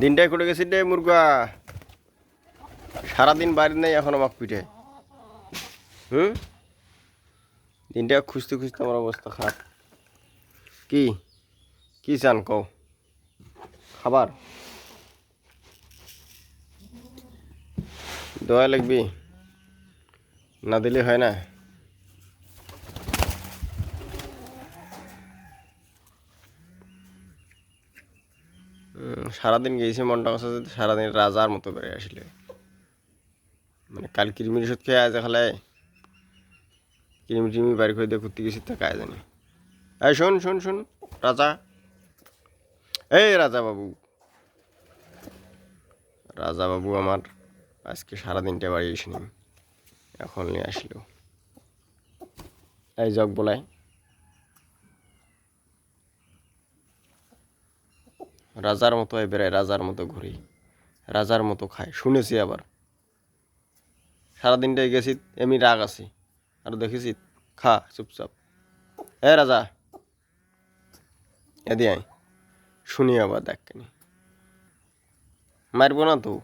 দিনটাই করে গেছি রে মুরগা। সারাদিন বাড়ি নেই, এখন আমাকে পিঠে হুম? দিনটা খুঁজতে খুঁজতে আমার অবস্থা খারাপ। কি? কি চান কও? খাবার? দোয়া লাগবি। না দিলে হয় না। সারাদিন গেছি, মনটা কথা সারাদিন রাজার মতো বেড়ে আসলে। মানে কাল কিরমির ওষুধ খেয়ে আজ খালে কিরমি টিরমি বাড়ি করে দিয়ে ঘুরতে গেছি তা কাজ জানি এই শোন শোন শোন, রাজা। এই রাজা বাবু। রাজা বাবু আমার আজকে সারাদিনটা বাড়ি আসেনি এখন নিয়ে আসলো। এই জগ বলাই। রাজার মতো বেড়ায়, রাজার মতো ঘুরি, রাজার মতো খায়। শুনেছি আবার। সারাদিনটাই গেছি, এমনি রাগ আছি। আর দেখেছি, খা, চুপচাপ। এ রাজা এদি আয়। শুনি আবার দেখ মারবো না তো?